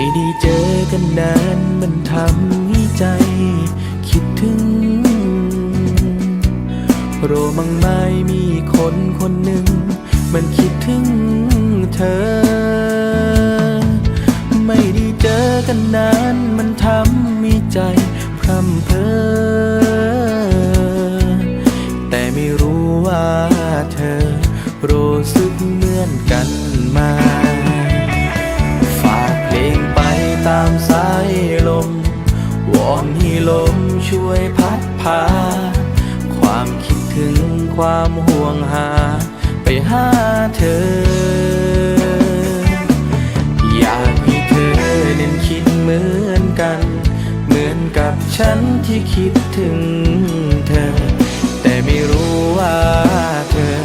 ไม่ได้เจอกันนานมันทำให้ใจ คิดถึง โรมังไม่มีคนคนหนึ่ง มันคิดถึงเธอ ไม่ได้เจอกันนานมันทำให้ใจพร่ำเพ้อแต่ไม่รู้ว่าเธอรู้สึกเหมือนกันไหม ความห่วงหาไปหาเธอ อยากให้เธอเน้นคิดเหมือนกัน เหมือนกับฉันที่คิดถึงเธอ แต่ไม่รู้ว่าเธอ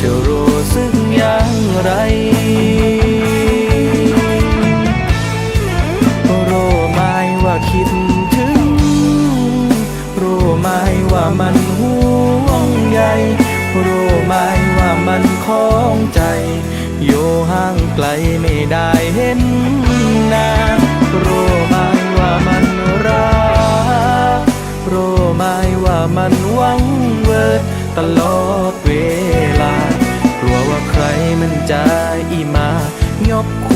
จะรู้สึกอย่างไรรู้ไหมว่าคิดถึง รู้ไหมว่ามันห่ว รู้ไหมว่ามันคล้องใจ อยู่ห่างไกลไม่ได้เห็นหน้ารู้ไหมว่ามันรักรู้ไหมว่ามันหวังเวิดตลอดเวลา กลัวว่าใครมันจะอีมายกค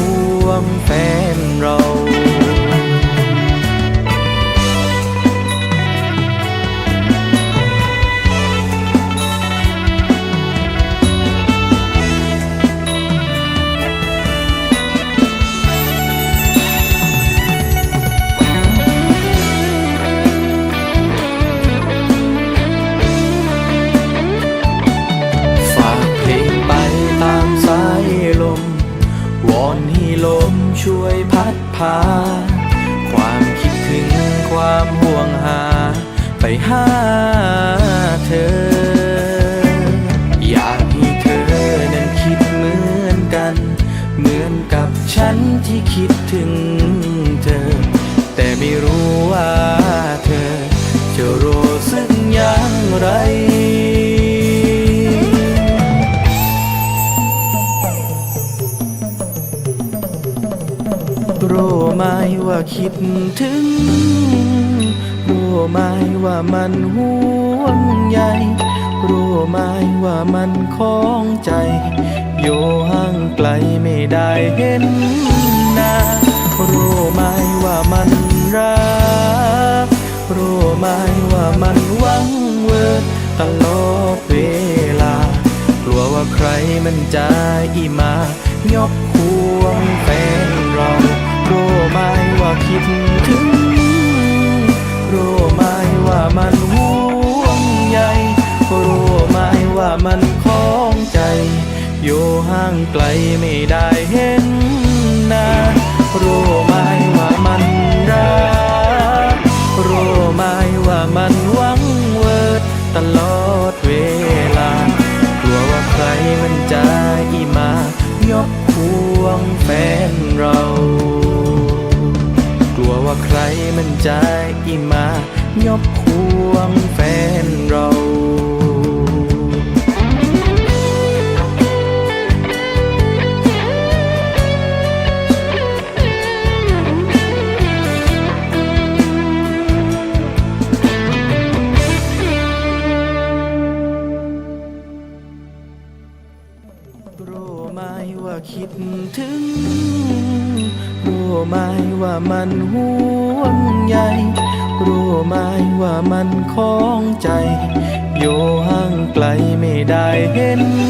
พัดพา ความคิดถึงความห่วงหา ไปหาเธอ รู้ไหมว่าคิดถึงรู้ไหมว่ามันห่วงใยรู้ไหมว่ามันคล้องใจอยู่ห่างไกลไม่ได้เห็นหน้ารู้ไหมว่ามันรักรู้ไหมว่ามันหวังเวิร์ตลอดเวลา กลัวว่าใครมันจะอีมายกควงแฟน คิดถึงรู้ไหมว่ามันห่วงใยรู้ไหมว่ามันคล้องใจ อยู่ห่างไกลไม่ได้เห็นหน้ารู้ไหมว่ามันรักรู้ไหมว่ามันหวังเวิร์ดตลอดเวลากลัวว่าใครมันจะอีมายกควงแฟนเรา ว่าใครมันจะอีมายกควงแฟนเรารู้ไหมว่าคิดถึง ไหมว่ามันห่วงใยรู้ไหมว่ามันคล้องใจ อยู่ห่างไกลไม่ได้เห็นหน้ารู้ไหมว่ามัน